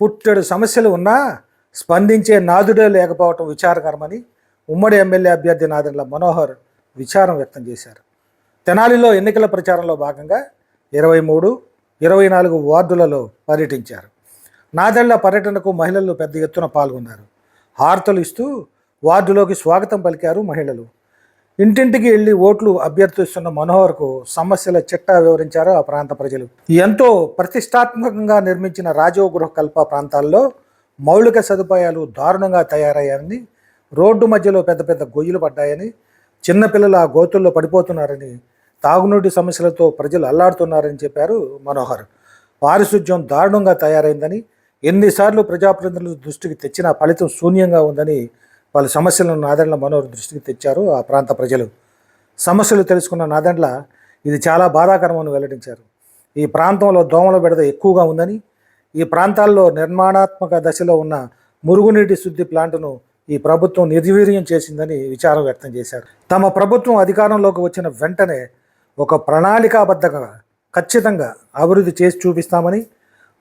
పుట్టెడు సమస్యలు ఉన్నా స్పందించే నాదుడే లేకపోవటం విచారకరమని ఉమ్మడి ఎమ్మెల్యే అభ్యర్థి నాదెండ్ల మనోహర్ విచారం వ్యక్తం చేశారు. తెనాలిలో ఎన్నికల ప్రచారంలో భాగంగా ఇరవై మూడు ఇరవై నాలుగు వార్డులలో పర్యటించారు. నాదెళ్ళ పర్యటనకు మహిళలు పెద్ద ఎత్తున పాల్గొన్నారు. హారతలు ఇస్తూ వార్డులోకి స్వాగతం పలికారు మహిళలు. ఇంటింటికి వెళ్ళి ఓట్లు అభ్యర్థిస్తున్న మనోహర్కు సమస్యల చిట్టా వివరించారు ఆ ప్రాంత ప్రజలు. ఎంతో ప్రతిష్టాత్మకంగా నిర్మించిన రాజీవ్ గృహ కల్ప ప్రాంతాల్లో మౌలిక సదుపాయాలు దారుణంగా తయారయ్యాయని రోడ్డు మధ్యలో పెద్ద పెద్ద గొయ్యలు పడ్డాయని చిన్నపిల్లలు ఆ గోతుల్లో పడిపోతున్నారని తాగునీటి సమస్యలతో ప్రజలు అల్లాడుతున్నారని చెప్పారు మనోహర్. పారిశుధ్యం దారుణంగా తయారైందని ఎన్నిసార్లు ప్రజాప్రతినిధుల దృష్టికి తెచ్చినా ఫలితం శూన్యంగా ఉందని వాళ్ళ సమస్యలను నాదెండ్ల మనోహర్ దృష్టికి తెచ్చారు ఆ ప్రాంత ప్రజలు. సమస్యలు తెలుసుకున్న నాదెండ్ల ఇది చాలా బాధాకరమని వెల్లడించారు. ఈ ప్రాంతంలో దోమల బెడద ఎక్కువగా ఉందని ఈ ప్రాంతాల్లో నిర్మాణాత్మక దశలో ఉన్న మురుగునీటి శుద్ధి ప్లాంటును ఈ ప్రభుత్వం నిర్వీర్యం చేసిందని విచారం వ్యక్తం చేశారు. తమ ప్రభుత్వం అధికారంలోకి వచ్చిన వెంటనే ఒక ప్రణాళికాబద్ధంగా ఖచ్చితంగా అభివృద్ధి చేసి చూపిస్తామని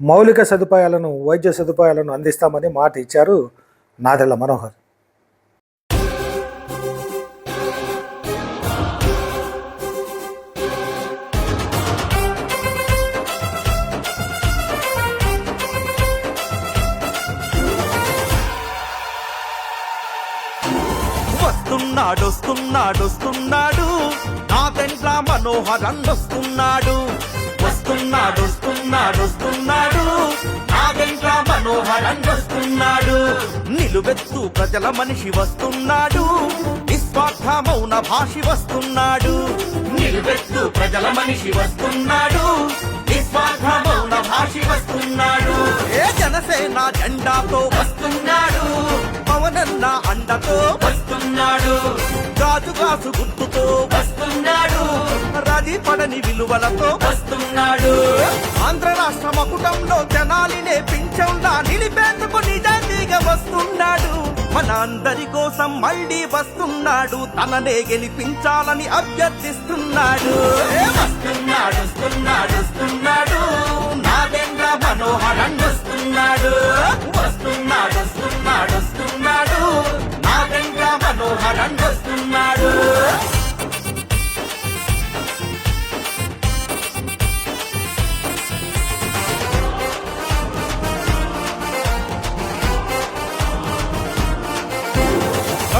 మౌలిక సదుపాయాలను వైద్య సదుపాయాలను అందిస్తామని మాట ఇచ్చారు నాదెళ్ళ మనోహర్. వస్తున్నాడు వస్తున్నాడు వస్తున్నాడు. నా పెంట్ల మనోహరన్ వస్తున్నాడు. వస్తున్నాడు వస్తున్నాడు వస్తున్నాడు. నా పెంట్ల మనోహరన్ వస్తున్నాడు. నిలువెత్తు ప్రజల మనిషి వస్తున్నాడు. నిస్వార్థ మౌన భాషి వస్తున్నాడు. నిలువెత్తు ప్రజల మనిషి వస్తున్నాడు. మౌన భాషి వస్తున్నాడు. ఏ జనసేన జెండాతో వస్తున్నాడు. పవనన్న అండతో వస్తున్నాడు. గాజు గాజు గుర్తుతో వస్తున్నాడు. రది పడని విలువలతో వస్తున్నాడు. ఆంధ్ర రాష్ట్ర మకుటంలో జనాలినే పింఛంలా నిలిపేందుకు నిజాయితీగా వస్తున్నాడు. మన అందరి కోసం మళ్ళీ వస్తున్నాడు. తననే గెలిపించాలని అభ్యర్థిస్తున్నాడు. వస్తున్నాడు వస్తున్నాడు వస్తున్నాడు. నాదేంద్ర మనోహరన్ వస్తున్నాడు వస్తున్నాడు వస్తున్నాడు. వస్తున్నాడు నాదేంద్ర వస్తున్నాడు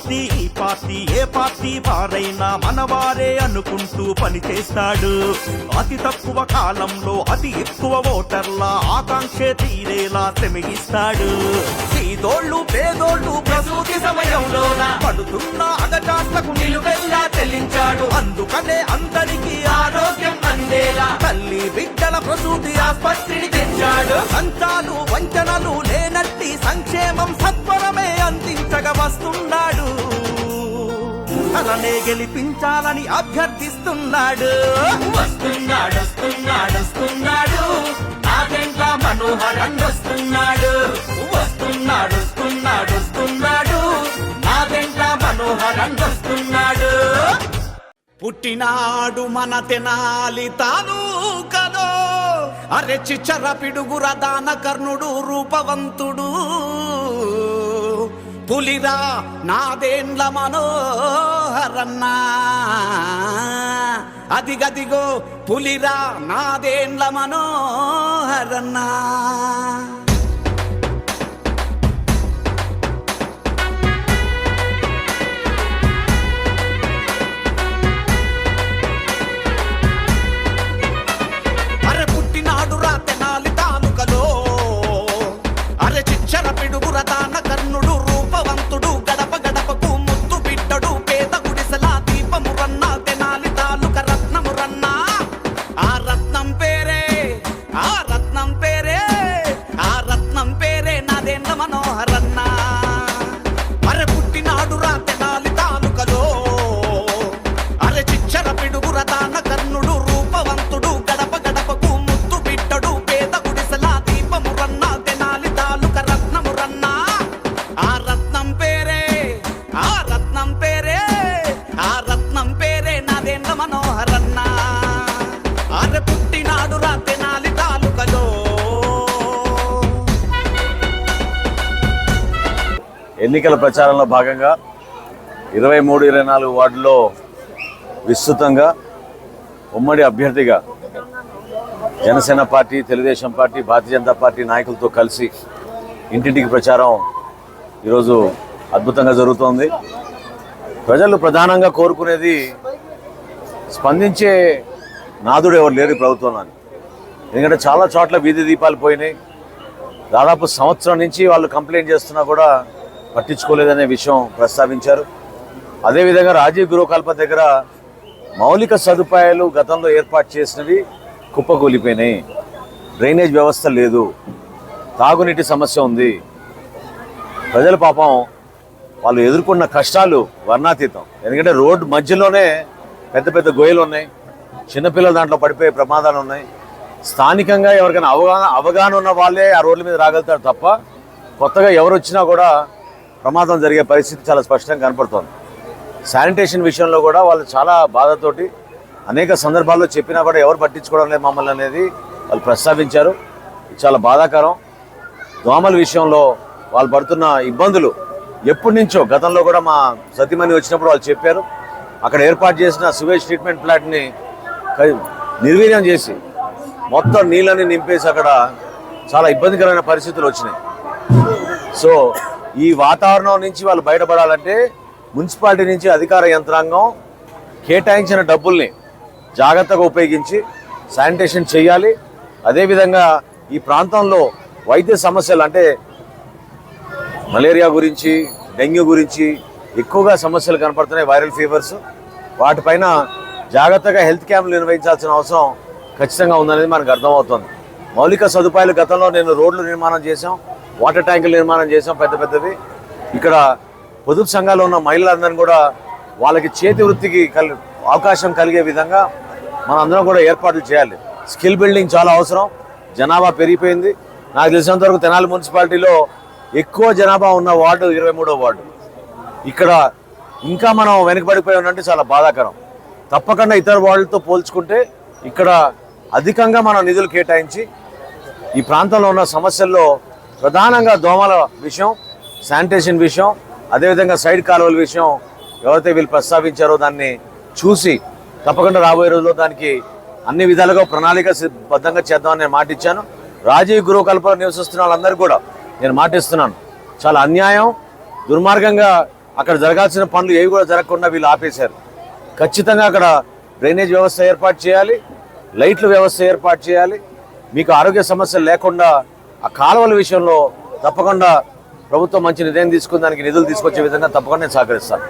పార్టీ ఈ పార్టీ ఏ పార్టీ వారైనా మనవారే అనుకుంటూ పనిచేస్తాడు అతి తక్కువ కాలంలో అతి ఎక్కువ ఓటర్ల ఆకాంక్ష తీరేలా శ్రమిస్తాడు. సీదోళ్ళు పేదోళ్ళు ప్రసూతి సమయంలో పడుతున్న అగచాట్లకు నిలువెల్లా చెల్లించాడు. అందుకనే అందరికీ ఆరో అందేలా తల్లి బిడ్డల ప్రసూతి ఆస్పత్రిని తెచ్చాడు. సంచాలు వంచనలు లేనట్టి సంక్షేమం సత్వరమే అందించగా వస్తున్నాడు. తననే గెలిపించాలని అభ్యర్థిస్తున్నాడు. వస్తున్నాడు వస్తున్నాడు వస్తున్నాడు. నాగెంట్ల మనోహరం వస్తున్నాడు. వస్తున్నాడు వస్తున్నాడు వస్తున్నాడు. నాగెంట్ల మనోహరం వస్తున్నాడు. పుట్టినాడు మన తెనాలి తాను కదో అరే చిచ్చర పిడుగుర దాన కర్ణుడు రూపవంతుడు. పులిరా నాదేండ్ల మనోహరన్నా. అదిగదిగో పులిరా నాదేండ్ల మనోహరన్నా. ఎన్నికల ప్రచారంలో భాగంగా ఇరవై మూడు ఇరవై నాలుగు వార్డులో విస్తృతంగా ఉమ్మడి అభ్యర్థిగా Janasena party Telugu Desam party Bharatiya Janata party నాయకులతో కలిసి ఇంటింటికి ప్రచారం ఈరోజు అద్భుతంగా జరుగుతోంది. ప్రజలు ప్రధానంగా కోరుకునేది స్పందించే నాదుడు ఎవరు లేరు ప్రభుత్వం ఎందుకంటే చాలా చోట్ల వీధి దీపాలు పోయినాయి. దాదాపు సంవత్సరం నుంచి వాళ్ళు కంప్లైంట్ చేస్తున్నా కూడా పట్టించుకోలేదనే విషయం ప్రస్తావించారు. అదేవిధంగా రాజీవ్ గృహకల్ప దగ్గర మౌలిక సదుపాయాలు గతంలో ఏర్పాటు చేసినవి కుప్పకూలిపోయినాయి. డ్రైనేజ్ వ్యవస్థ లేదు. తాగునీటి సమస్య ఉంది. ప్రజల పాపం వాళ్ళు ఎదుర్కొన్న కష్టాలు వర్ణాతీతం. ఎందుకంటే రోడ్డు మధ్యలోనే పెద్ద పెద్ద గొయ్యలు ఉన్నాయి. చిన్నపిల్లలు దాంట్లో పడిపోయే ప్రమాదాలు ఉన్నాయి. స్థానికంగా ఎవరికైనా అవగాహన అవగాహన ఉన్న వాళ్ళే ఆ రోడ్ల మీద రాగలుగుతారు తప్ప కొత్తగా ఎవరు వచ్చినా కూడా ప్రమాదం జరిగే పరిస్థితి చాలా స్పష్టంగా కనపడుతోంది. శానిటేషన్ విషయంలో కూడా వాళ్ళు చాలా బాధతోటి అనేక సందర్భాల్లో చెప్పినా కూడా ఎవరు పట్టించుకోవడం లేదు మమ్మల్ని అనేది వాళ్ళు ప్రస్తావించారు. చాలా బాధాకరం. దోమల విషయంలో వాళ్ళు పడుతున్న ఇబ్బందులు ఎప్పటి నుంచో గతంలో కూడా మా సతీమణి వచ్చినప్పుడు వాళ్ళు చెప్పారు. అక్కడ ఏర్పాటు చేసిన సువేజ్ ట్రీట్మెంట్ ప్లాంట్ని నిర్వీర్యం చేసి మొత్తం నీళ్ళని నింపేసి అక్కడ చాలా ఇబ్బందికరమైన పరిస్థితులు వచ్చినాయి. సో ఈ వాతావరణం నుంచి వాళ్ళు బయటపడాలంటే మున్సిపాలిటీ నుంచి అధికార యంత్రాంగం కేటాయించిన డబ్బుల్ని జాగ్రత్తగా ఉపయోగించి శానిటేషన్ చేయాలి. అదేవిధంగా ఈ ప్రాంతంలో వైద్య సమస్యలు అంటే మలేరియా గురించి డెంగ్యూ గురించి ఎక్కువగా సమస్యలు కనపడుతున్నాయి వైరల్ ఫీవర్స్. వాటిపైన జాగ్రత్తగా హెల్త్ క్యాంపులు నిర్వహించాల్సిన అవసరం ఖచ్చితంగా ఉందనేది మనకు అర్థమవుతుంది. మౌలిక సదుపాయాలు గతంలో నేను రోడ్లు నిర్మాణం చేశాం. వాటర్ ట్యాంకులు నిర్మాణం చేసాం పెద్ద పెద్దవి ఇక్కడ పొదుపు సంఘాల్లో ఉన్న మహిళలందరినీ కూడా వాళ్ళకి చేతి వృత్తికి కలి అవకాశం కలిగే విధంగా మనందరం అందరం కూడా ఏర్పాట్లు చేయాలి. స్కిల్ బిల్డింగ్ చాలా అవసరం. జనాభా పెరిగిపోయింది. నాకు తెలిసినంత వరకు తెనాలి మున్సిపాలిటీలో ఎక్కువ జనాభా ఉన్న వార్డు ఇరవై మూడో వార్డు. ఇక్కడ ఇంకా మనం వెనుకబడిపోయి ఉన్నట్టు చాలా బాధాకరం. తప్పకుండా ఇతర వార్డులతో పోల్చుకుంటే ఇక్కడ అధికంగా మనం నిధులు కేటాయించి ఈ ప్రాంతంలో ఉన్న సమస్యల్లో ప్రధానంగా దోమల విషయం శానిటేషన్ విషయం అదేవిధంగా సైడ్ కాలువల విషయం ఎవరైతే వీళ్ళు ప్రస్తావించారో దాన్ని చూసి తప్పకుండా రాబోయే రోజుల్లో దానికి అన్ని విధాలుగా ప్రణాళిక బద్ధంగా చేద్దామని నేను మాట ఇచ్చాను. రాజీవ్ గృహకల్పన నివసిస్తున్న వాళ్ళందరికీ కూడా నేను మాటిస్తున్నాను చాలా అన్యాయం దుర్మార్గంగా అక్కడ జరగాల్సిన పనులు ఏవి కూడా జరగకుండా వీళ్ళు ఆపేశారు. ఖచ్చితంగా అక్కడ డ్రైనేజ్ వ్యవస్థ ఏర్పాటు చేయాలి లైట్ల వ్యవస్థ ఏర్పాటు చేయాలి. మీకు ఆరోగ్య సమస్యలు లేకుండా ఆ కాలువల విషయంలో తప్పకుండా ప్రభుత్వం మంచి నిర్ణయం తీసుకుని దానికి నిధులు తీసుకొచ్చే విధంగా తప్పకుండా నేను సహకరిస్తాను.